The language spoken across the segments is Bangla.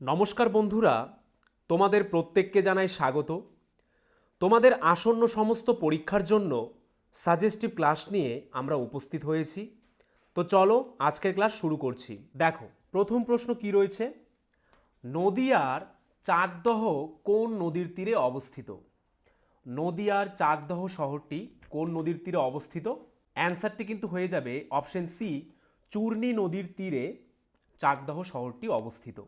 নমস্কার বন্ধুরা, তোমাদের প্রত্যেককে জানাই স্বাগত। তোমাদের আসন্ন সমস্ত পরীক্ষার জন্য সাজেস্টিভ ক্লাস নিয়ে আমরা উপস্থিত হয়েছি। তো চলো আজকের ক্লাস শুরু করছি। দেখো, প্রথম প্রশ্ন কি রয়েছে? নদিয়ার চাকদহ কোন নদীর তীরে অবস্থিত? নদিয়ার চাকদহ শহরটি কোন নদীর তীরে অবস্থিত? অ্যান্সারটি কিন্তু হয়ে যাবে অপশন সি, চূর্ণী নদীর তীরে চাকদহ শহরটি অবস্থিত।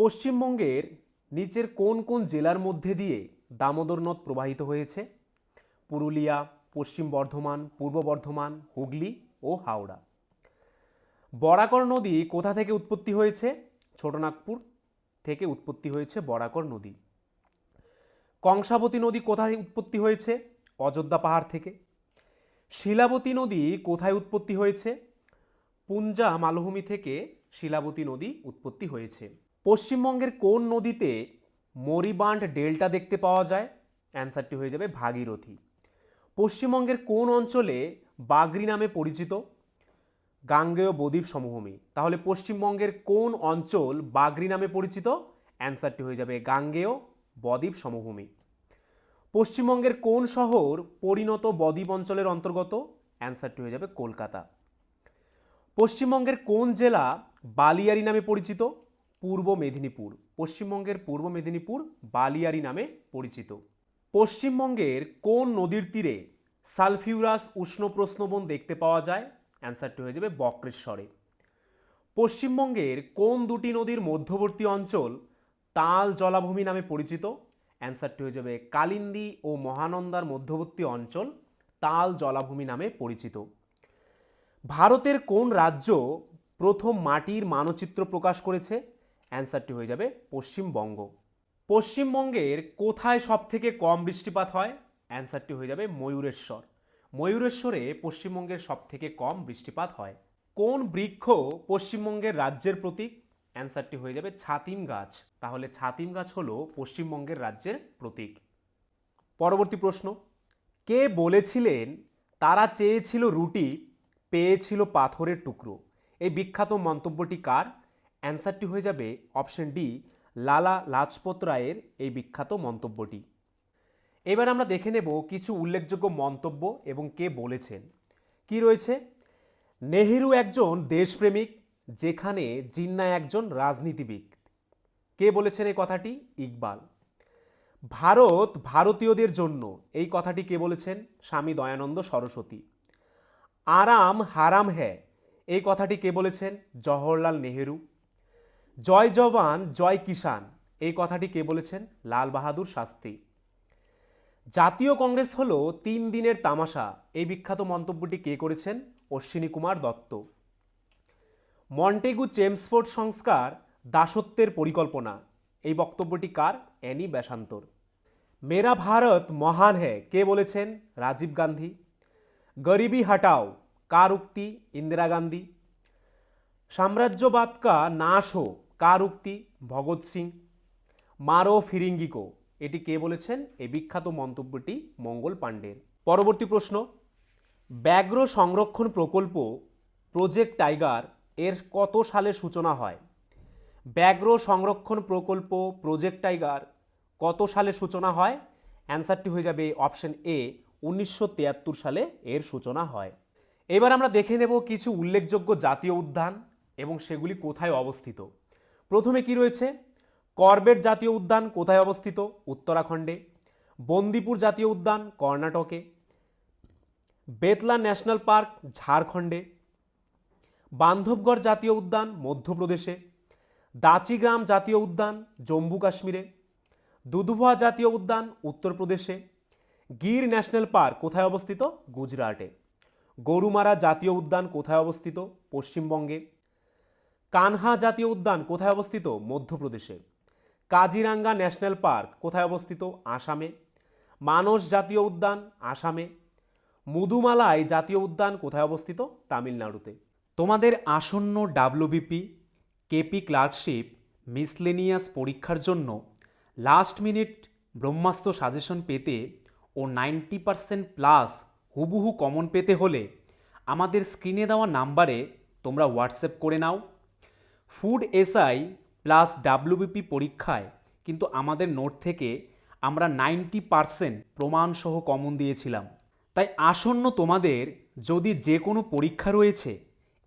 পশ্চিমবঙ্গের নিচের কোন কোন জেলার মধ্যে দিয়ে দামোদর নদ প্রবাহিত হয়েছে? পুরুলিয়া, পশ্চিম বর্ধমান, পূর্ব বর্ধমান, হুগলি ও হাওড়া। বরাকর নদী কোথা থেকে উৎপত্তি হয়েছে? ছোটনাগপুর থেকে উৎপত্তি হয়েছে বরাকর নদী। কংসাবতী নদী কোথায় উৎপত্তি হয়েছে? অযোধ্যা পাহাড় থেকে। শিলাবতী নদী কোথায় উৎপত্তি হয়েছে? পুঞ্জা মালভূমি থেকে শিলাবতী নদী উৎপত্তি হয়েছে। পশ্চিমবঙ্গের কোন নদীতে মরিবান্ড ডেল্টা দেখতে পাওয়া যায়? অ্যান্সারটি হয়ে যাবে ভাগীরথী। পশ্চিমবঙ্গের কোন অঞ্চলে বাগরি নামে পরিচিত? গাঙ্গেয় বদ্বীপ সমভূমি। তাহলে পশ্চিমবঙ্গের কোন অঞ্চল বাগরি নামে পরিচিত? অ্যান্সারটি হয়ে যাবে গাঙ্গেয় বদ্বীপ সমভূমি। পশ্চিমবঙ্গের কোন শহর পরিণত বদ্বীপ অঞ্চলের অন্তর্গত? অ্যান্সারটি হয়ে যাবে কলকাতা। পশ্চিমবঙ্গের কোন জেলা বালিয়ারি নামে পরিচিত? পূর্ব মেদিনীপুর, পশ্চিমবঙ্গের পূর্ব মেদিনীপুর বালিয়ারি নামে পরিচিত। পশ্চিমবঙ্গের কোন নদীর তীরে সালফিউরাস উষ্ণ প্রশ্নবন দেখতে পাওয়া যায়? অ্যান্সারটি হয়ে যাবে বক্রেশ্বরে। পশ্চিমবঙ্গের কোন দুটি নদীর মধ্যবর্তী অঞ্চল তাল জলাভূমি নামে পরিচিত? অ্যান্সারটি হয়ে যাবে কালিন্দী ও মহানন্দার মধ্যবর্তী অঞ্চল তাল জলাভূমি নামে পরিচিত। ভারতের কোন রাজ্য প্রথম মাটির মানচিত্র প্রকাশ করেছে? অ্যান্সারটি হয়ে যাবে পশ্চিমবঙ্গ। পশ্চিমবঙ্গের কোথায় সবথেকে কম বৃষ্টিপাত হয়? অ্যান্সারটি হয়ে যাবে ময়ূরেশ্বর। ময়ূরেশ্বরে পশ্চিমবঙ্গের সবথেকে কম বৃষ্টিপাত হয়। কোন বৃক্ষ পশ্চিমবঙ্গের রাজ্যের প্রতীক? অ্যান্সারটি হয়ে যাবে ছাতিম গাছ। তাহলে ছাতিম গাছ হলো পশ্চিমবঙ্গের রাজ্যের প্রতীক। পরবর্তী প্রশ্ন। কে বলেছিলেন তারা চেয়েছিল রুটি, পেয়েছিল পাথরের টুকরো? এই বিখ্যাত মন্তব্যটি কার? অ্যান্সারটি হয়ে যাবে অপশন ডি, লালা লাজপত রায়ের এই বিখ্যাত মন্তব্যটি। এবার আমরা দেখে নেব কিছু উল্লেখযোগ্য মন্তব্য এবং কে বলেছেন। কি রয়েছে? নেহেরু একজন দেশপ্রেমিক, যেখানে জিন্না একজন রাজনীতিবিদ। কে বলেছেন এই কথাটি? ইকবাল। ভারত ভারতীয়দের জন্য এই কথাটি কে বলেছেন? স্বামী দয়ানন্দ সরস্বতী। আরাম হারাম হ্যায়, এই কথাটি কে বলেছেন? জওহরলাল নেহেরু। জয় জওয়ান, জয় কিষান এই কথাটি কে বলেছেন? লাল বাহাদুর শাস্ত্রী। জাতীয় কংগ্রেস হলো তিন দিনের তামাশা। এই বিখ্যাত মন্তব্যটি কে করেছেন? অশ্বিনী কুমার দত্ত। মন্টেগু চেমসফোর্ড সংস্কার দাসত্বের পরিকল্পনা। এই বক্তব্যটি কার? অ্যানি ব্যাসান্তর। মেরা ভারত মহান হ্যায়। কে বলেছেন? রাজীব গান্ধী। গরিবি হাটাও। কার উক্তি? ইন্দিরা গান্ধী। সাম্রাজ্যবাদ কা নাশ হো কার উক্তি? ভগৎ সিং। মারো ফিরিঙ্গিকো, এটি কে বলেছেন? এই বিখ্যাত মন্তব্যটি মঙ্গল পাণ্ডের। পরবর্তী প্রশ্ন, ব্যাঘ্র সংরক্ষণ প্রকল্প প্রজেক্ট টাইগার এর কত সালে সূচনা হয়? ব্যাঘ্র সংরক্ষণ প্রকল্প প্রজেক্ট টাইগার কত সালে সূচনা হয়? অ্যান্সারটি হয়ে যাবে অপশন এ, উনিশশো তিয়াত্তর সালে এর সূচনা হয়। এবার আমরা দেখে নেব কিছু উল্লেখযোগ্য জাতীয় উদ্যান। এবং সেগুলি কোথায় অবস্থিত? প্রথমে কি রয়েছে? করবেট জাতীয় উদ্যান কোথায় অবস্থিত? উত্তরাখণ্ডে। বন্দিপুর জাতীয় উদ্যান কর্ণাটকে। বেতলা ন্যাশনাল পার্ক ঝাড়খণ্ডে। বান্ধবগড় জাতীয় উদ্যান মধ্যপ্রদেশে। দাচিগ্রাম জাতীয় উদ্যান জম্মু কাশ্মীরে। দুধুয়া জাতীয় উদ্যান উত্তরপ্রদেশে। গির ন্যাশনাল পার্ক কোথায় অবস্থিত? গুজরাটে। গরুমারা জাতীয় উদ্যান কোথায় অবস্থিত? পশ্চিমবঙ্গে। কানহা জাতীয় উদ্যান কোথায় অবস্থিত? মধ্যপ্রদেশে। কাজিরাঙ্গা ন্যাশনাল পার্ক কোথায় অবস্থিত? আসামে। মানস জাতীয় উদ্যান, আসামে। মুদুমালাই জাতীয় উদ্যান কোথায় অবস্থিত? তামিলনাড়ুতে। তোমাদের আসন্ন ডাব্লিউবিপি কেপি ক্লার্কশিপ মিসলেনিয়াস পরীক্ষার জন্য লাস্ট মিনিট ব্রহ্মাস্ত্র সাজেশন পেতে ও নাইনটি পারসেন্ট প্লাস হুবহু কমন পেতে হলে আমাদের স্ক্রিনে দেওয়া নাম্বারে তোমরা হোয়াটসঅ্যাপ করে নাও। ফুড এসআই প্লাস ডাব্লিউবিপি পরীক্ষায় কিন্তু আমাদের নোট থেকে আমরা নাইনটি পারসেন্ট প্রমাণসহ কমন দিয়েছিলাম। তাই আসন্ন তোমাদের যদি যে কোনো পরীক্ষা রয়েছে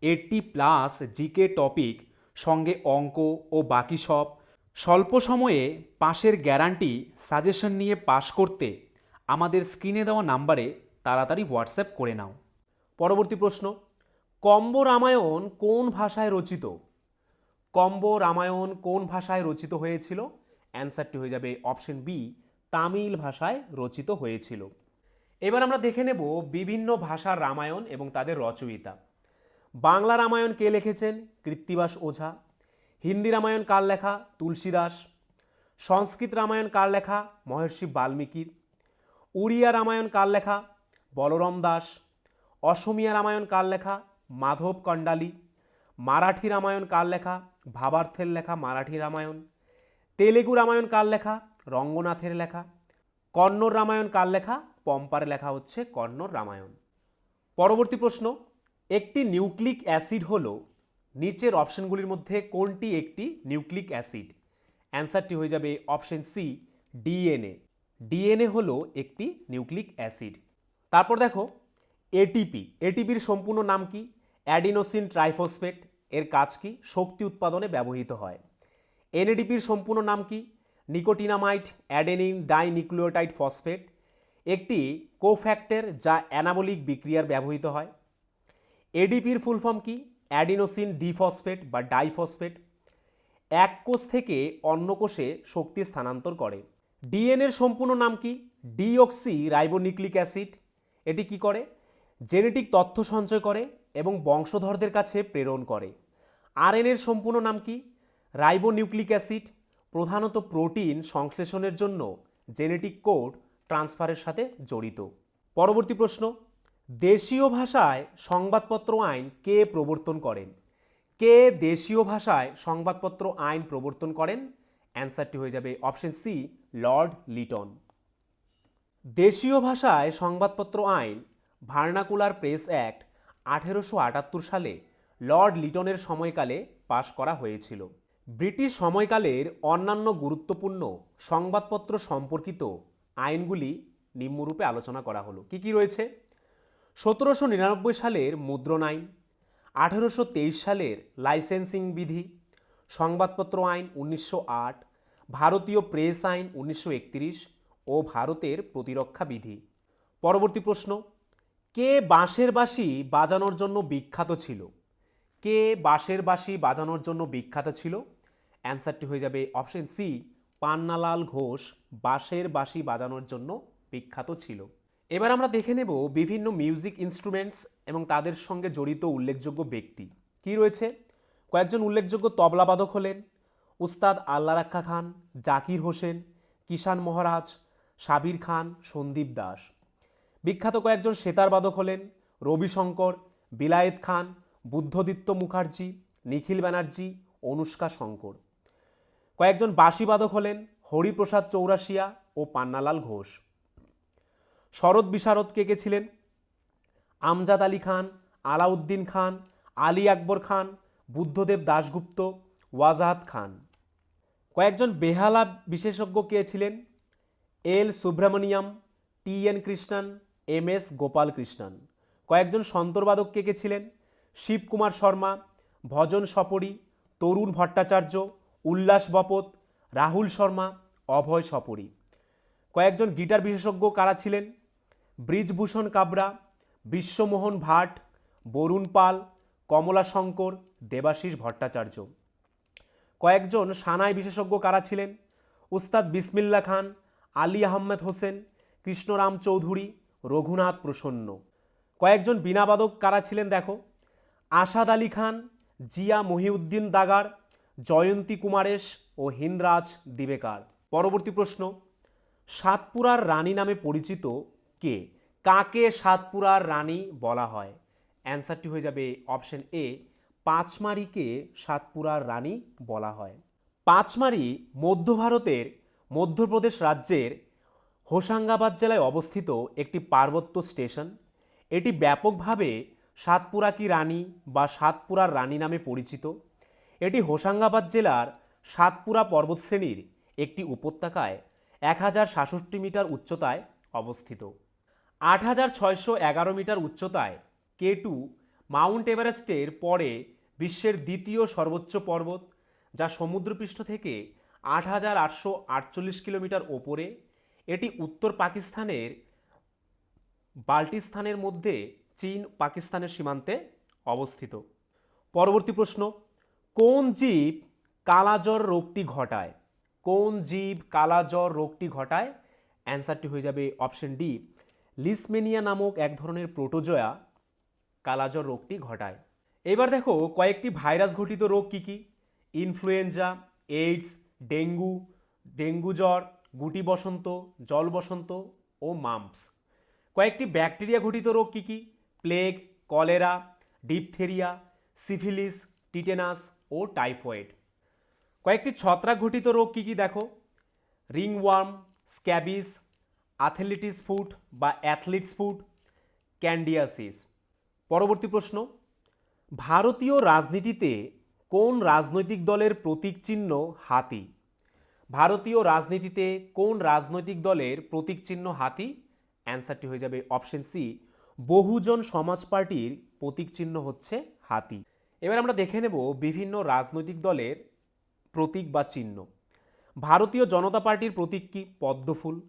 এইটটি প্লাস জিকে টপিক সঙ্গে অঙ্ক ও বাকি সব, স্বল্প সময়ে পাশের গ্যারান্টি সাজেশন নিয়ে পাশ করতে আমাদের স্ক্রিনে দেওয়া নাম্বারে তাড়াতাড়ি হোয়াটসঅ্যাপ করে নাও। পরবর্তী প্রশ্ন, কম্ব রামায়ণ কোন ভাষায় রচিত? কম্ব, রামায়ণ কোন ভাষায় রচিত হয়েছিল? অ্যান্সারটি হয়ে যাবে অপশন বি, তামিল ভাষায় রচিত হয়েছিল। এবার আমরা দেখে নেব বিভিন্ন ভাষার রামায়ণ এবং তাদের রচয়িতা। বাংলা রামায়ণ কে লিখেছেন? কৃত্তিবাস ওঝা। হিন্দি রামায়ণ কার লেখা? তুলসীদাস। সংস্কৃত রামায়ণ কার লেখা? মহর্ষি বাল্মীকির উড়িয়া রামায়ণ কার লেখা? বলরাম দাস। অসমিয়া রামায়ণ কার লেখা? মাধব কণ্ডালী। মারাঠি রামায়ণ কার লেখা? ভাবার্থের লেখা মারাঠি রামায়ণ, তেলেগু রামায়ণ কার লেখা, রঙ্গনাথের লেখা, কন্নড় রামায়ণ কার লেখা, পম্পার লেখা হচ্ছে কন্নড় রামায়ণ। পরবর্তী প্রশ্ন, একটি নিউক্লিক অ্যাসিড হল নিচের অপশনগুলির মধ্যে কোনটি একটি নিউক্লিক অ্যাসিড? অ্যান্সারটি হয়ে যাবে অপশন সি, ডিএনএ। ডিএনএ হলো একটি নিউক্লিক অ্যাসিড। তারপর দেখো, এটিপি। এটিপির সম্পূর্ণ নাম কি? Adenosine triphosphate. এর কাজ কি? শক্তি উৎপাদনে ব্যবহৃত হয়। এনএডিপির সম্পূর্ণ নাম কি? Nicotinamide adenine dinucleotide phosphate. একটি কোফ্যাক্টর যা অ্যানাবলিক বিক্রিয়ার ব্যবহৃত হয়। এডিপির ফুল ফর্ম কি? অ্যাডিনোসিন ডিফসফেট বা ডাইফসফেট। এক কোষ থেকে অন্য কোষে শক্তি স্থানান্তর করে। ডিএনএর সম্পূর্ণ নাম কি? Deoxyribonucleic acid. এটি কি করে? জেনেটিক তথ্য সঞ্চয় করে এবং বংশধরদের কাছে প্রেরণ করে। আরএনএর সম্পূর্ণ নাম কি? রাইবোনিউক্লিক অ্যাসিড, প্রধানত প্রোটিন সংশ্লেষণের জন্য জেনেটিক কোড ট্রান্সফারের সাথে জড়িত। পরবর্তী প্রশ্ন, দেশীয় ভাষায় সংবাদপত্র আইন কে প্রবর্তন করেন? কে দেশীয় ভাষায় সংবাদপত্র আইন প্রবর্তন করেন? অ্যান্সারটি হয়ে যাবে অপশন সি, লর্ড লিটন। দেশীয় ভাষায় সংবাদপত্র আইন ভার্নাকুলার প্রেস অ্যাক্ট আঠেরোশো আটাত্তর সালে লর্ড লিটনের সময়কালে পাশ করা হয়েছিল। ব্রিটিশ সময়কালের অন্যান্য গুরুত্বপূর্ণ সংবাদপত্র সম্পর্কিত আইনগুলি নিম্নরূপে আলোচনা করা হলো। কি কি রয়েছে? সতেরোশো নিরানব্বই সালের মুদ্রণ আইন, আঠেরোশো তেইশ সালের লাইসেন্সিং বিধি, সংবাদপত্র আইন উনিশশো আট, ভারতীয় প্রেস আইন উনিশশো একত্রিশ ও ভারতের প্রতিরক্ষা বিধি। পরবর্তী প্রশ্ন, কে বাঁশের বাঁশি বাজানোর জন্য বিখ্যাত ছিল? কে বাঁশের বাঁশি বাজানোর জন্য বিখ্যাত ছিল? অ্যান্সারটি হয়ে যাবে অপশন সি, পান্নালাল ঘোষ বাঁশের বাঁশি বাজানোর জন্য বিখ্যাত ছিল। এবার আমরা দেখে নেব বিভিন্ন মিউজিক ইনস্ট্রুমেন্টস এবং তাদের সঙ্গে জড়িত উল্লেখযোগ্য ব্যক্তি। কি রয়েছে? কয়েকজন উল্লেখযোগ্য তবলাবাদক হলেন, উস্তাদ আল্লা রাক্ষা খান, জাকির হোসেন কিষান মহারাজ, সাবির খান, সন্দীপ দাস। বিখ্যাত কয়েকজন সেতারবাদক হলেন, রবিশঙ্কর, বিলায়েত খান বুদ্ধদিত্য মুখার্জি, নিখিল ব্যানার্জি, অনুষ্কা শঙ্কর। কয়েকজন বাঁশিবাদক হলেন হরিপ্রসাদ চৌরাশিয়া ও পান্নালাল ঘোষ। শরৎ বিশারদ কে কে ছিলেন? আমজাদ আলী খান, আলাউদ্দিন খান, আলী আকবর খান, বুদ্ধদেব দাশগুপ্ত, ওয়াজাহাত খান। কয়েকজন বেহালা বিশেষজ্ঞ কে ছিলেন? L Subramaniam, T N Krishnan, M S Gopal Krishnan কয়েকজন সন্তরবাদক কে কে ছিলেন? শিবকুমার শর্মা, ভজন সপরি, তরুণ ভট্টাচার্য, উল্লাস বপত, রাহুল শর্মা, অভয় সপরি। কয়েকজন গিটার বিশেষজ্ঞ কারা ছিলেন? ব্রিজভূষণ কাবরা, বিশ্বমোহন ভাট, বরুণ পাল, কমলা শঙ্কর, দেবাশিস ভট্টাচার্য। কয়েকজন সানাই বিশেষজ্ঞ কারা ছিলেন? উস্তাদ বিসমিল্লা খান, আলী আহমেদ হোসেন, কৃষ্ণরাম চৌধুরী, রঘুনাথ প্রসন্ন। কয়েকজন বীণাবাদক কারা ছিলেন দেখো? আসাদ আলী খান, জিয়া মহিউদ্দিন দাগার, জয়ন্তী কুমারেশ ও হিন্দরাজ দিবেকার। পরবর্তী প্রশ্ন, সাতপুরার রানী নামে পরিচিত কে? কাকে সাতপুরার রানী বলা হয়? অ্যান্সারটি হয়ে যাবে অপশন এ, পাঁচমারিকে সাতপুরার রানী বলা হয়। পাঁচমারি মধ্য ভারতের মধ্যপ্রদেশ রাজ্যের হোশাঙ্গাবাদ জেলায় অবস্থিত একটি পার্বত্য স্টেশন। এটি ব্যাপকভাবে সাতপুরা কি রানী বা সাতপুরার রানী নামে পরিচিত? এটি হোশাঙ্গাবাদ জেলার সাতপুরা পর্বতশ্রেণীর একটি উপত্যকায় এক হাজার সাতষট্টি মিটার উচ্চতায় অবস্থিত। আট হাজার ছয়শো এগারো মিটার উচ্চতায় কে টু মাউন্ট এভারেস্টের পরে বিশ্বের দ্বিতীয় সর্বোচ্চ পর্বত, যা সমুদ্রপৃষ্ঠ থেকে আট হাজার আটশো আটচল্লিশ কিলোমিটার ওপরে। এটি উত্তর পাকিস্তানের বাল্টিস্তানের মধ্যে চীন পাকিস্তানের সীমান্তে অবস্থিত। পরবর্তী প্রশ্ন, কোন জীব কালাজ্বর রোগটি ঘটায়? কোন জীব কালাজ্বর রোগটি ঘটায়? অ্যান্সারটি হয়ে যাবে অপশন ডি, লিসমেনিয়া নামক এক ধরনের প্রোটোজয়া কালাজ্বর রোগটি ঘটায়। এবার দেখো, কয়েকটি ভাইরাস ঘটিত রোগ কী কী? ইনফ্লুয়েঞ্জা, এইডস, ডেঙ্গু ডেঙ্গু জ্বর, গুটি বসন্ত, জল বসন্ত ও মাম্পস। কয়েকটি ব্যাকটেরিয়া ঘটিত রোগ কী কী? Plague cholera diphtheria syphilis tetanus ও টাইফয়েড কয়েকটি ছত্রাক ঘটিত রোগ কী কী দেখো? রিংওয়ার্ম স্ক্যাবিস অ্যাথলেটিস ফুট বা অ্যাথলিটস ফুট ক্যান্ডিয়াসিস পরবর্তী প্রশ্ন, ভারতীয় রাজনীতিতে কোন রাজনৈতিক দলের প্রতীক চিহ্ন হাতি? ভারতীয় রাজনীতিতে কোন রাজনৈতিক দলের প্রতীক চিহ্ন হাতি? অ্যান্সারটি হয়ে যাবে অপশন সি বহুজন সমাজ পার্টির প্রতীক চিহ্ন হচ্ছে হাতি। এবার আমরা দেখে নেব বিভিন্ন রাজনৈতিক দলের প্রতীক বা চিহ্ন। ভারতীয় জনতা পার্টির প্রতীক কি? পদ্মফুল।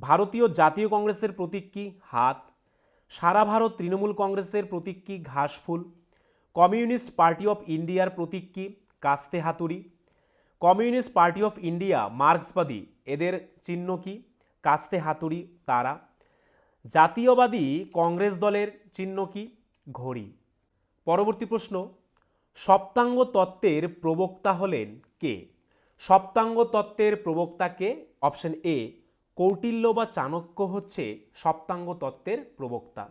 ভারতীয় জাতীয় কংগ্রেসের প্রতীক কি? হাত। সারা ভারত তৃণমূল কংগ্রেসের প্রতীক কি? ঘাসফুল। কমিউনিস্ট পার্টি অফ ইন্ডিয়ার প্রতীক কি? কাস্তে হাতুড়ি। কমিউনিস্ট পার্টি অফ ইন্ডিয়া মার্ক্সবাদী, এদের চিহ্ন কি? কাস্তে হাতুড়ি, তারা। জাতীয়বাদী কংগ্রেস দলের চিহ্ন কি? ঘড়ি। পরবর্তী প্রশ্ন সপ্তাঙ্গ তত্ত্বের প্রবক্তা হলেন কে? সপ্তাঙ্গ তত্ত্বের প্রবক্তা কে? অপশন এ, কৌটিল্য বা চাণক্য হচ্ছে সপ্তাঙ্গ তত্ত্বের প্রবক্তা।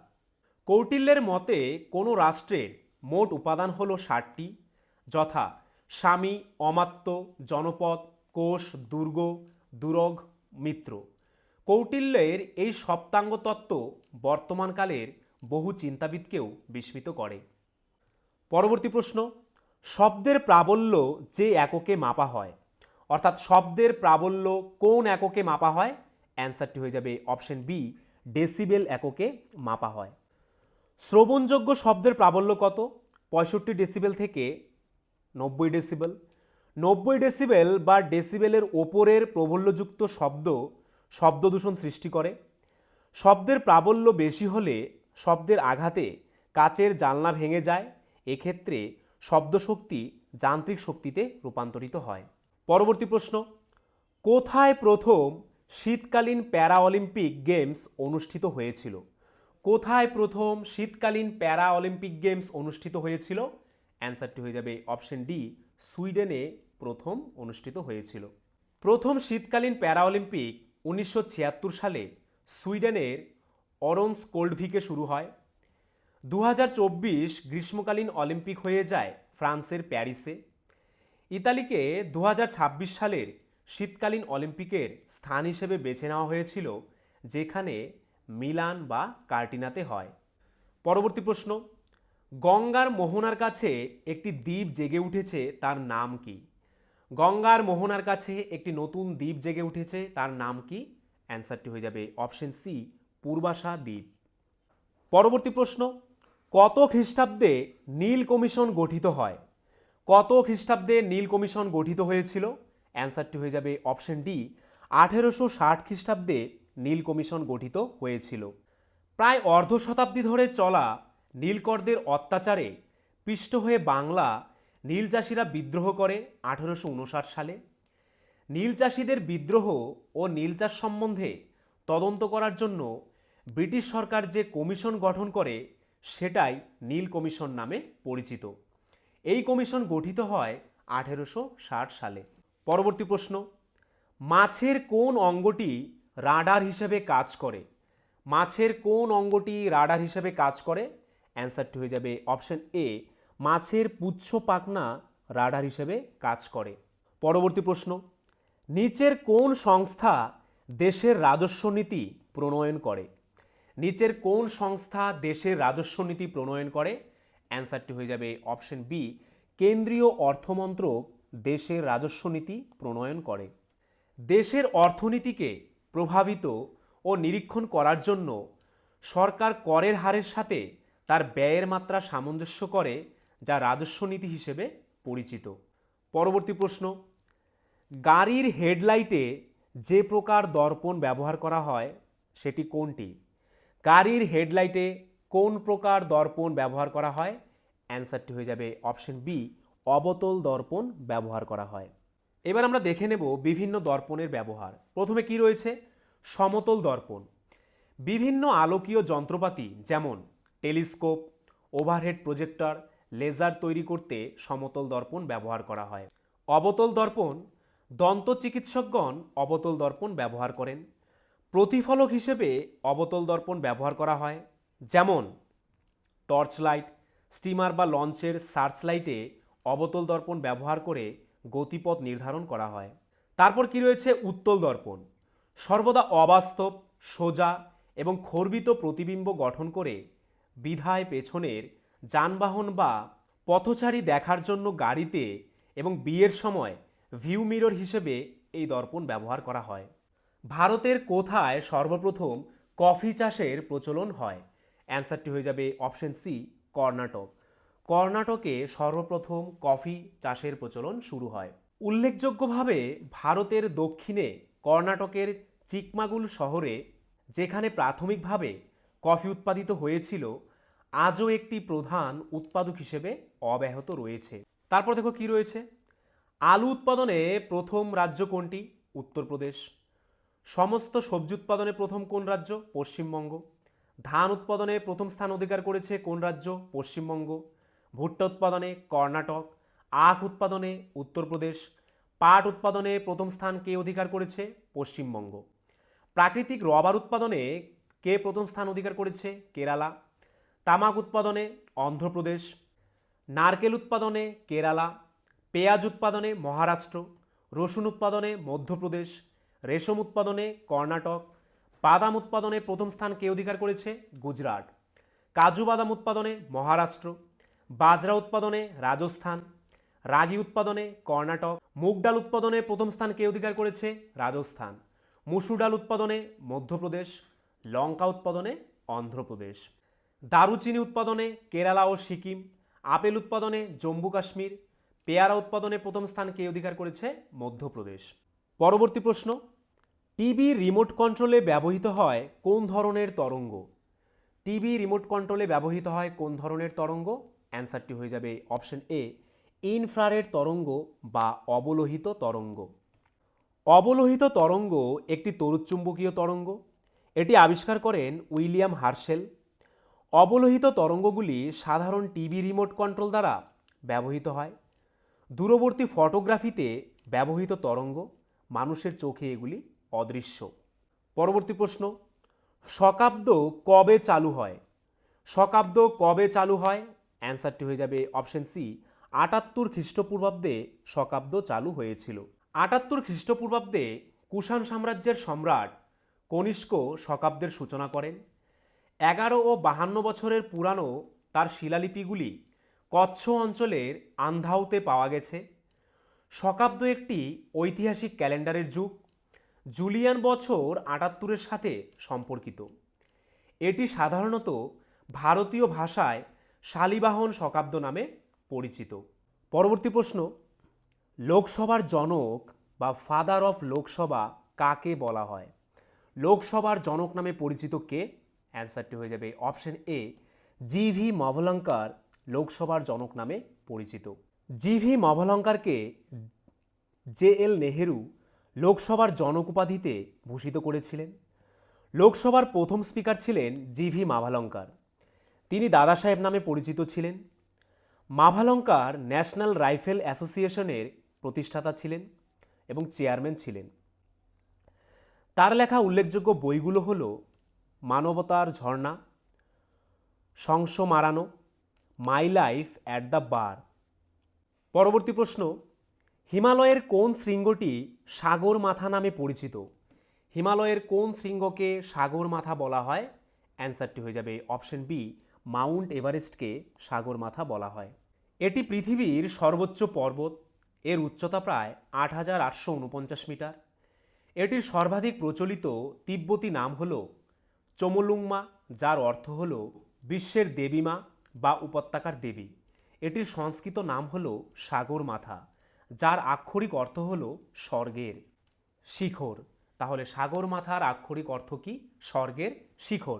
কৌটিল্যের মতে, কোনো রাষ্ট্রের মোট উপাদান হল ষাটটি, যথা স্বামী, অমাত্য, জনপদ, কোষ, দুর্গ, দুরগ, মিত্র। কৌটিল্যের এই সপ্তাঙ্গ তত্ত্ব বর্তমানকালের বহু চিন্তাবিদকেও বিস্মিত করে। পরবর্তী প্রশ্ন, শব্দের প্রাবল্য যে এককে মাপা হয়? অর্থাৎ শব্দের প্রাবল্য কোন এককে মাপা হয়? অ্যান্সারটি হয়ে যাবে অপশন বি, ডেসিবেল এককে মাপা হয়। শ্রবণযোগ্য শব্দের প্রাবল্য কত? পঁয়ষট্টি ডেসিবেল থেকে নব্বই ডেসিবেল। নব্বই ডেসিবেল বা ডেসিবেলের ওপরের প্রবল্যযুক্ত শব্দ শব্দ দূষণ সৃষ্টি করে। শব্দের প্রাবল্য বেশি হলে শব্দের আঘাতে কাচের জানলা ভেঙে যায়। এক্ষেত্রে শব্দশক্তি যান্ত্রিক শক্তিতে রূপান্তরিত হয়। পরবর্তী প্রশ্ন, কোথায় প্রথম শীতকালীন প্যারা অলিম্পিক গেমস অনুষ্ঠিত হয়েছিল? কোথায় প্রথম শীতকালীন প্যারা অলিম্পিক গেমস অনুষ্ঠিত হয়েছিল? অ্যান্সারটি হয়ে যাবে অপশন ডি, সুইডেনে প্রথম অনুষ্ঠিত হয়েছিল। প্রথম শীতকালীন প্যারা অলিম্পিক উনিশশো ছিয়াত্তর সালে সুইডেনের অরন্স কোল্ডভিকে শুরু হয়। দু হাজার চব্বিশ গ্রীষ্মকালীন অলিম্পিক হয়ে যায় ফ্রান্সের প্যারিসে। ইতালিকে দু হাজার ছাব্বিশ সালের শীতকালীন অলিম্পিকের স্থান হিসেবে বেছে নেওয়া হয়েছিল, যেখানে মিলান বা কার্টিনাতে হয়। পরবর্তী প্রশ্ন, গঙ্গার মোহনার কাছে একটি দ্বীপ জেগে উঠেছে তার নাম কি? গঙ্গার মোহনার কাছে একটি নতুন দ্বীপ জেগে উঠেছে। তার নাম কি? অ্যান্সারটি হয়ে যাবে অপশন সি, পূর্বাশা দ্বীপ। পরবর্তী প্রশ্ন, কত খ্রিস্টাব্দে নীল কমিশন গঠিত হয়? কত খ্রিস্টাব্দে নীল কমিশন গঠিত হয়েছিল? অ্যান্সারটি হয়ে যাবে অপশন ডি, আঠেরোশো ষাট খ্রিস্টাব্দে নীল কমিশন গঠিত হয়েছিল। প্রায় অর্ধ শতাব্দী ধরে চলা নীলকরদের অত্যাচারে পিষ্ট হয়ে বাংলা নীল চাষিরা বিদ্রোহ করে আঠেরোশো উনষাট সালে। নীল চাষিদের বিদ্রোহ ও নীল চাষ সম্বন্ধে তদন্ত করার জন্য ব্রিটিশ সরকার যে কমিশন গঠন করে, সেটাই নীল কমিশন নামে পরিচিত। এই কমিশন গঠিত হয় আঠেরোশো ষাট সালে। পরবর্তী প্রশ্ন, মাছের কোন অঙ্গটি রাডার হিসেবে কাজ করে? মাছের কোন অঙ্গটি রাডার হিসেবে কাজ করে? অ্যান্সারটি হয়ে যাবে অপশন এ মাছের পুচ্ছ পাখনা রাডার হিসেবে কাজ করে। পরবর্তী প্রশ্ন, নিচের কোন সংস্থা দেশের রাজস্ব নীতি প্রণয়ন করে? নিচের কোন সংস্থা দেশের রাজস্ব নীতি প্রণয়ন করে? অ্যান্সারটি হয়ে যাবে অপশন বি কেন্দ্রীয় অর্থমন্ত্রক দেশের রাজস্ব নীতি প্রণয়ন করে। দেশের অর্থনীতিকে প্রভাবিত ও নিরীক্ষণ করার জন্য সরকার করের হারের সাথে তার ব্যয়ের মাত্রা সামঞ্জস্য করে যা রাজস্ব নীতি হিসেবে পরিচিত। পরবর্তী প্রশ্ন, গাড়ির হেডলাইটে যে প্রকার দর্পণ ব্যবহার করা হয় সেটি কোনটি? গাড়ির হেডলাইটে কোন প্রকার দর্পণ ব্যবহার করা হয়? অ্যান্সারটি হয়ে যাবে অপশন বি, অবতল দর্পণ ব্যবহার করা হয়। এবার আমরা দেখে নেব বিভিন্ন দর্পণের ব্যবহার। প্রথমে কি রয়েছে? সমতল দর্পণ। বিভিন্ন আলোকীয় যন্ত্রপাতি যেমন টেলিস্কোপ, ওভারহেড প্রজেক্টর লেজার তৈরি করতে সমতল দর্পণ ব্যবহার করা হয়। অবতল দর্পণ, দন্ত চিকিৎসকগণ অবতল দর্পণ ব্যবহার করেন। প্রতিফলক হিসেবে অবতল দর্পণ ব্যবহার করা হয়। যেমন টর্চ লাইট স্টিমার বা লঞ্চের সার্চ লাইটে অবতল দর্পণ ব্যবহার করে গতিপথ নির্ধারণ করা হয়। তারপর কি রয়েছে? উত্তল দর্পণ। সর্বদা অবাস্তব, সোজা এবং খর্বিত প্রতিবিম্ব গঠন করে বিধায় পেছনের যানবাহন বা পথচারী দেখার জন্য গাড়িতে এবং বিয়ের সময় ভিউ মিরর হিসেবে এই দর্পণ ব্যবহার করা হয়। ভারতের কোথায় সর্বপ্রথম কফি চাষের প্রচলন হয়? অ্যান্সারটি হয়ে যাবে অপশন সি, কর্ণাটক। কর্ণাটকে সর্বপ্রথম কফি চাষের প্রচলন শুরু হয়। উল্লেখযোগ্যভাবে ভারতের দক্ষিণে কর্ণাটকের চিকমাগুল শহরে, যেখানে প্রাথমিকভাবে কফি উৎপাদিত হয়েছিল আজও একটি প্রধান উৎপাদক হিসেবে অব্যাহত রয়েছে। তারপর দেখো কি রয়েছে? আলু উৎপাদনে প্রথম রাজ্য কোনটি? উত্তরপ্রদেশ। সমস্ত সবজি উৎপাদনে প্রথম কোন রাজ্য? পশ্চিমবঙ্গ। ধান উৎপাদনে প্রথম স্থান অধিকার করেছে কোন রাজ্য? পশ্চিমবঙ্গ। ভুট্টা উৎপাদনে কর্ণাটক। আখ উৎপাদনে উত্তরপ্রদেশ। পাট উৎপাদনে প্রথম স্থান কে অধিকার করেছে? পশ্চিমবঙ্গ। প্রাকৃতিক রবার উৎপাদনে কে প্রথম স্থান অধিকার করেছে? কেরালা। তামাক উৎপাদনে অন্ধ্রপ্রদেশ, নারকেল উৎপাদনে কেরালা, পেঁয়াজ উৎপাদনে মহারাষ্ট্র, রসুন উৎপাদনে মধ্যপ্রদেশ, রেশম উৎপাদনে কর্ণাটক, বাদাম উৎপাদনে প্রথম স্থান কে অধিকার করেছে? গুজরাট। কাজু বাদাম উৎপাদনে মহারাষ্ট্র, বাজরা উৎপাদনে রাজস্থান, রাগি উৎপাদনে কর্ণাটক, মুগ ডাল উৎপাদনে প্রথম স্থান কে অধিকার করেছে? রাজস্থান। মুসুর ডাল উৎপাদনে মধ্যপ্রদেশ, লঙ্কা উৎপাদনে অন্ধ্রপ্রদেশ। দারুচিনি উৎপাদনে কেরালা ও সিকিম, আপেল উৎপাদনে জম্মু কাশ্মীর, পেয়ারা উৎপাদনে প্রথম স্থান কে অধিকার করেছে মধ্যপ্রদেশ। পরবর্তী প্রশ্ন টিভি রিমোট কন্ট্রোলে ব্যবহৃত হয় কোন ধরনের তরঙ্গ? টিভি রিমোট কন্ট্রোলে ব্যবহৃত হয় কোন ধরনের তরঙ্গ? অ্যান্সারটি হয়ে যাবে অপশন এ, ইনফ্রারেড তরঙ্গ বা অবলোহিত তরঙ্গ। অবলোহিত তরঙ্গ একটি তড়ুৎচুম্বকীয় তরঙ্গ। এটি আবিষ্কার করেন উইলিয়াম হার্শেল অবলোহিত তরঙ্গগুলি সাধারণ টিভি রিমোট কন্ট্রোল দ্বারা ব্যবহৃত হয়। দূরবর্তী ফটোগ্রাফিতে ব্যবহৃত তরঙ্গ, মানুষের চোখে এগুলি অদৃশ্য। পরবর্তী প্রশ্ন শকাব্দ কবে চালু হয়? শকাব্দ কবে চালু হয়? অ্যান্সারটি হয়ে যাবে অপশন সি আটাত্তর খ্রিস্টপূর্বাব্দে শকাব্দ চালু হয়েছিল। আটাত্তর খ্রিস্টপূর্বাব্দে কুষাণ সাম্রাজ্যের সম্রাট কনিষ্ক শকাব্দের সূচনা করেন। এগারো ও বাহান্ন বছরের পুরানো তার শিলালিপিগুলি কচ্ছ অঞ্চলের আন্ধাউতে পাওয়া গেছে। শকাব্দ একটি ঐতিহাসিক ক্যালেন্ডারের যুগ। জুলিয়ান বছর আটাত্তরের সাথে সম্পর্কিত। এটি সাধারণত ভারতীয় ভাষায় শালিবাহন শকাব্দ নামে পরিচিত। পরবর্তী প্রশ্ন, লোকসভার জনক বা ফাদার অফ লোকসভা কাকে বলা হয়? লোকসভার জনক নামে পরিচিত কে? অ্যান্সারটি হয়ে যাবে অপশন এ জি ভি মভলঙ্কার লোকসভার জনক নামে পরিচিত। জি ভি মভলঙ্কারকে জে এল নেহেরু লোকসভার জনক উপাধিতে ভূষিত করেছিলেন। লোকসভার প্রথম স্পিকার ছিলেন জি ভি মাভালঙ্কার। তিনি দাদা সাহেব নামে পরিচিত ছিলেন। মাভালঙ্কার ন্যাশনাল রাইফেল অ্যাসোসিয়েশনের প্রতিষ্ঠাতা ছিলেন এবং চেয়ারম্যান ছিলেন। তার লেখা উল্লেখযোগ্য বইগুলো হল মানবতার ঝর্ণা সংস মারানো my life at the bar পরবর্তী প্রশ্ন, হিমালয়ের কোন শৃঙ্গটি সাগর মাথা নামে পরিচিত? হিমালয়ের কোন শৃঙ্গকে সাগর মাথা বলা হয়? অ্যান্সারটি হয়ে যাবে অপশন বি, মাউন্ট এভারেস্টকে সাগর মাথা বলা হয়। এটি পৃথিবীর সর্বোচ্চ পর্বত, এর উচ্চতা প্রায় আট হাজার আটশো উনপঞ্চাশ মিটার। এটির সর্বাধিক প্রচলিত তিব্বতী নাম হল চমলুংমা, যার অর্থ হল বিশ্বের দেবীমা বা উপত্যকার দেবী এটির সংস্কৃত নাম হল সাগর মাথা যার আক্ষরিক অর্থ হল স্বর্গের শিখর। তাহলে সাগর মাথার আক্ষরিক অর্থ কি? স্বর্গের শিখর।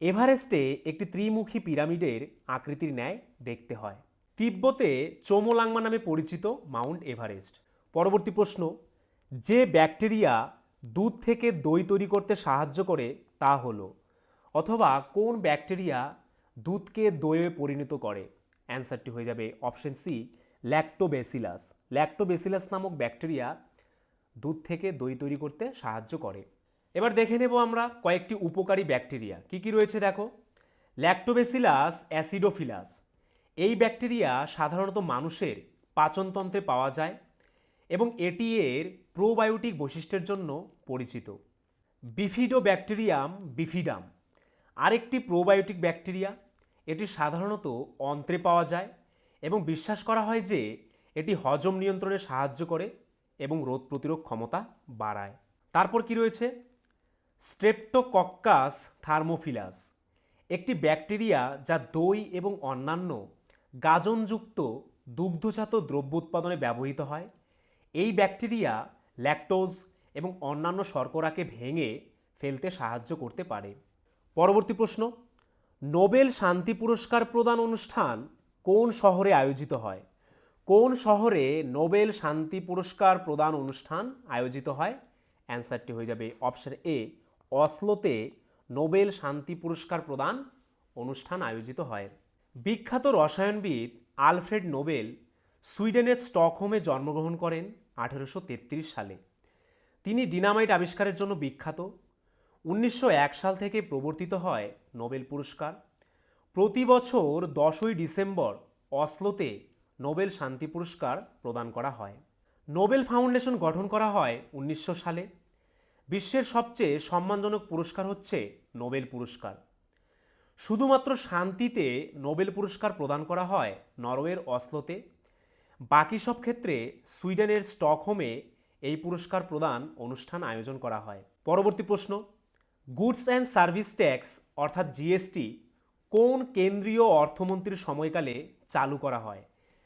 এভারেস্টে একটি ত্রিমুখী পিরামিডের আকৃতির ন্যায় দেখতে হয়। তিব্বতে চোমোলাংমা নামে পরিচিত মাউন্ট এভারেস্ট। পরবর্তী প্রশ্ন, যে ব্যাকটেরিয়া দুধ থেকে দই তৈরি করতে সাহায্য করে তা হলো, অথবা কোন ব্যাকটেরিয়া দুধকে দইয়ে পরিণত করে? অ্যান্সারটি হয়ে যাবে অপশন সি ল্যাক্টোবেসিলাস ল্যাক্টোবেসিলাস নামক ব্যাকটেরিয়া দুধ থেকে দই তৈরি করতে সাহায্য করে। এবার দেখে নেব আমরা কয়েকটি উপকারী ব্যাকটেরিয়া। কি কি রয়েছে দেখো? ল্যাক্টোবেসিলাস অ্যাসিডোফিলাস এই ব্যাকটেরিয়া সাধারণত মানুষের পাচনতন্ত্রে পাওয়া যায় এবং এটি এর প্রোবায়োটিক বৈশিষ্ট্যের জন্য পরিচিত। বিফিডো ব্যাকটেরিয়াম বিফিডাম আরেকটি প্রোবায়োটিক ব্যাকটেরিয়া এটি সাধারণত অন্ত্রে পাওয়া যায় এবং বিশ্বাস করা হয় যে এটি হজম নিয়ন্ত্রণে সাহায্য করে এবং রোগ প্রতিরোধ ক্ষমতা বাড়ায়। তারপর কি রয়েছে? স্ট্রেপ্টোকক্কাস থার্মোফিলাস একটি ব্যাকটেরিয়া যা দই এবং অন্যান্য গাজনযুক্ত দুগ্ধজাত দ্রব্য উৎপাদনে ব্যবহৃত হয়। এই ব্যাকটেরিয়া ল্যাকটোজ এবং অন্যান্য শর্করাকে ভেঙে ফেলতে সাহায্য করতে পারে। পরবর্তী প্রশ্ন, নোবেল শান্তি পুরস্কার প্রদান অনুষ্ঠান কোন শহরে আয়োজিত হয়? কোন শহরে নোবেল শান্তি পুরস্কার প্রদান অনুষ্ঠান আয়োজিত হয়? অ্যান্সারটি হয়ে যাবে অপশন এ, অসলোতে নোবেল শান্তি পুরস্কার প্রদান অনুষ্ঠান আয়োজিত হয়। বিখ্যাত রসায়নবিদ আলফ্রেড নোবেল সুইডেনের স্টকহোমে জন্মগ্রহণ করেন আঠেরোশো তেত্রিশ সালে। তিনি ডিনামাইট আবিষ্কারের জন্য বিখ্যাত। উনিশশো এক সাল থেকে প্রবর্তিত হয় নোবেল পুরস্কার। প্রতি বছর দশই ডিসেম্বর অসলোতে নোবেল শান্তি পুরস্কার প্রদান করা হয়। নোবেল ফাউন্ডেশন গঠন করা হয় উনিশশো সালে। বিশ্বের সবচেয়ে সম্মানজনক পুরস্কার হচ্ছে নোবেল পুরস্কার। শুধুমাত্র শান্তিতে নোবেল পুরস্কার প্রদান করা হয় নরওয়ের অসলোতে। বাকি সব ক্ষেত্রে সুইডেনের স্টকহোমে এই পুরস্কার প্রদান অনুষ্ঠান আয়োজন করা হয়। পরবর্তী প্রশ্ন, গুডস অ্যান্ড সার্ভিস ট্যাক্স অর্থাৎ জিএসটি কোন কেন্দ্রীয় অর্থমন্ত্রীর সময়কালে চালু করা হয়?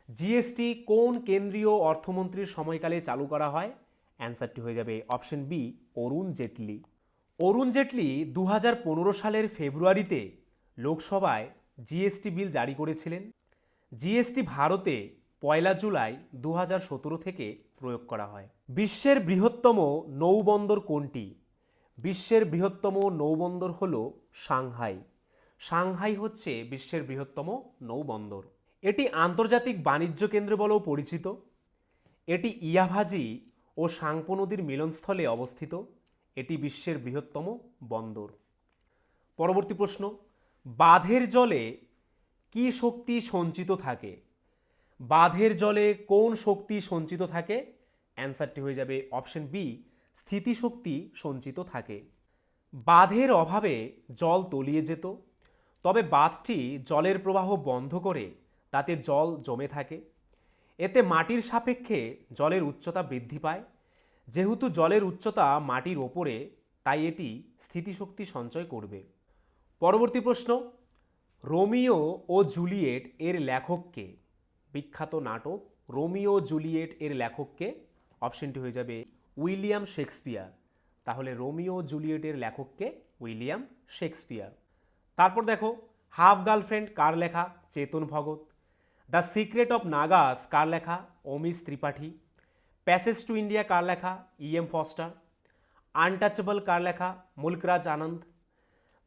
জিএসটি কোন কেন্দ্রীয় অর্থমন্ত্রীর সময়কালে চালু করা হয়? অ্যান্সারটি হয়ে যাবে অপশন বি, অরুণ জেটলি। অরুণ জেটলি দু হাজার পনেরো সালের ফেব্রুয়ারিতে লোকসভায় জিএসটি বিল জারি করেছিলেন। জিএসটি ভারতে পয়লা জুলাই দু হাজার সতেরো থেকে প্রয়োগ করা হয়। বিশ্বের বৃহত্তম নৌবন্দর কোনটি? বিশ্বের বৃহত্তম নৌবন্দর হল সাংহাই। সাংহাই হচ্ছে বিশ্বের বৃহত্তম নৌবন্দর। এটি আন্তর্জাতিক বাণিজ্য কেন্দ্র বলেও পরিচিত। এটি ইয়াভাজি ও সাংপো নদীর মিলনস্থলে অবস্থিত। এটি বিশ্বের বৃহত্তম বন্দর। পরবর্তী প্রশ্ন, বাঁধের জলে কি শক্তি সঞ্চিত থাকে? বাঁধের জলে কোন শক্তি সঞ্চিত থাকে? অ্যান্সারটি হয়ে যাবে অপশন বি, স্থিতিশক্তি সঞ্চিত থাকে। বাঁধের অভাবে জল তলিয়ে যেত, তবে বাঁধটি জলের প্রবাহ বন্ধ করে তাতে জল জমে থাকে। এতে মাটির সাপেক্ষে জলের উচ্চতা বৃদ্ধি পায়। যেহেতু জলের উচ্চতা মাটির ওপরে, তাই এটি স্থিতিশক্তি সঞ্চয় করবে। পরবর্তী প্রশ্ন, রোমিও ও জুলিয়েট এর লেখককে, বিখ্যাত নাটক, রোমিও জুলিয়েট এর লেখককে অপশনটি হয়ে যাবে উইলিয়াম শেক্সপিয়ার। তাহলে রোমিও জুলিয়েটের লেখককে উইলিয়াম শেক্সপিয়ার। তারপর দেখো, হাফ গার্লফ্রেন্ড কার লেখা? Chetan Bhagat. The secret of Nagas কার লেখা? Amish Tripathi. Passage to India কার লেখা? E M Forster. আনটাচেবল কার লেখা? Mulk Raj Anand.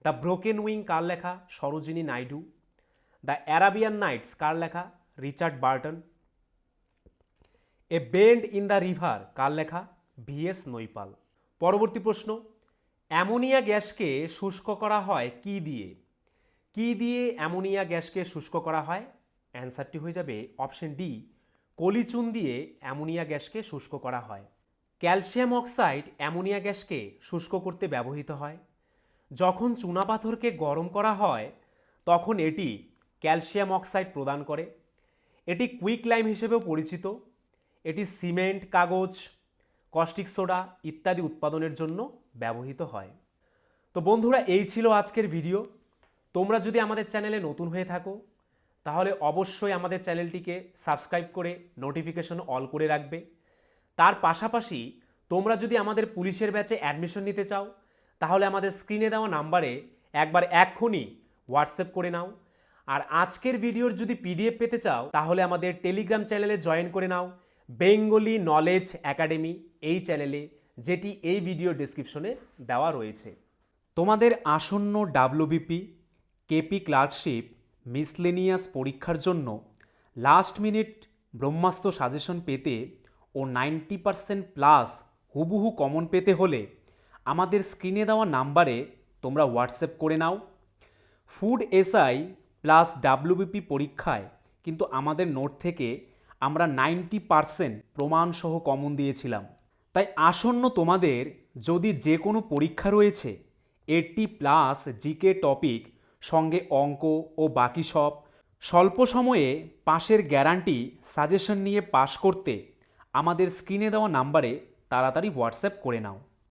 The broken wing কার লেখা? Sarojini Naidu. The Arabian nights কার লেখা? Richard Burton. A bend in the river কার লেখা? ভিএস নৈপাল পরবর্তী প্রশ্ন, অ্যামোনিয়া গ্যাসকে শুষ্ক করা হয় কি দিয়ে? কি দিয়ে অ্যামোনিয়া গ্যাসকে শুষ্ক করা হয়? অ্যান্সারটি হয়ে যাবে অপশন ডি, কলিচুন দিয়ে অ্যামোনিয়া গ্যাসকে শুষ্ক করা হয়। ক্যালসিয়াম অক্সাইড অ্যামোনিয়া গ্যাসকে শুষ্ক করতে ব্যবহৃত হয়। যখন চুনাপাথরকে গরম করা হয়, তখন এটি ক্যালসিয়াম অক্সাইড প্রদান করে। এটি কুইক লাইম হিসেবেও পরিচিত। এটি সিমেন্ট, কাগজ, কস্টিক সোডা ইত্যাদি উৎপাদনের জন্য ব্যবহৃত হয়। তো বন্ধুরা, এই ছিল আজকের ভিডিও। তোমরা যদি আমাদের চ্যানেলে নতুন হয়ে থাকো, তাহলে অবশ্যই আমাদের চ্যানেলটিকে সাবস্ক্রাইব করে নোটিফিকেশন অল করে রাখবে। তার পাশাপাশি তোমরা যদি আমাদের পুলিশের ব্যাচে অ্যাডমিশন নিতে চাও, তাহলে আমাদের স্ক্রিনে দেওয়া নাম্বারে একবার এক্ষুনি হোয়াটসঅ্যাপ করে নাও। আর আজকের ভিডিওর যদি পিডিএফ পেতে চাও, তাহলে আমাদের টেলিগ্রাম চ্যানেলে জয়েন করে নাও। বেঙ্গলি নলেজ একাডেমি এই চ্যানেলে, যেটি এই ভিডিও ডেসক্রিপশনে দেওয়া রয়েছে। তোমাদের আসন্ন ডাব্লিউবিপি, কেপি ক্লার্কশিপ, মিসলেনিয়াস পরীক্ষার জন্য লাস্ট মিনিট ব্রহ্মাস্ত্র সাজেশন পেতে ও নাইনটি পারসেন্ট প্লাস হুবহু কমন পেতে হলে আমাদের স্ক্রিনে দেওয়া নাম্বারে তোমরা হোয়াটসঅ্যাপ করে নাও। ফুড এসআই প্লাস ডাব্লিউবিপি পরীক্ষায় কিন্তু আমাদের নোট থেকে আমরা নাইনটি পারসেন্ট প্রমাণসহ কমন দিয়েছিলাম। তাই আসন্ন তোমাদের যদি যে কোনো পরীক্ষা রয়েছে, এটি প্লাস জিকে টপিক, সঙ্গে অঙ্ক ও বাকি সব, স্বল্প সময়ে পাশের গ্যারান্টি সাজেশন নিয়ে পাশ করতে আমাদের স্ক্রিনে দেওয়া নাম্বারে তাড়াতাড়ি হোয়াটসঅ্যাপ করে নাও।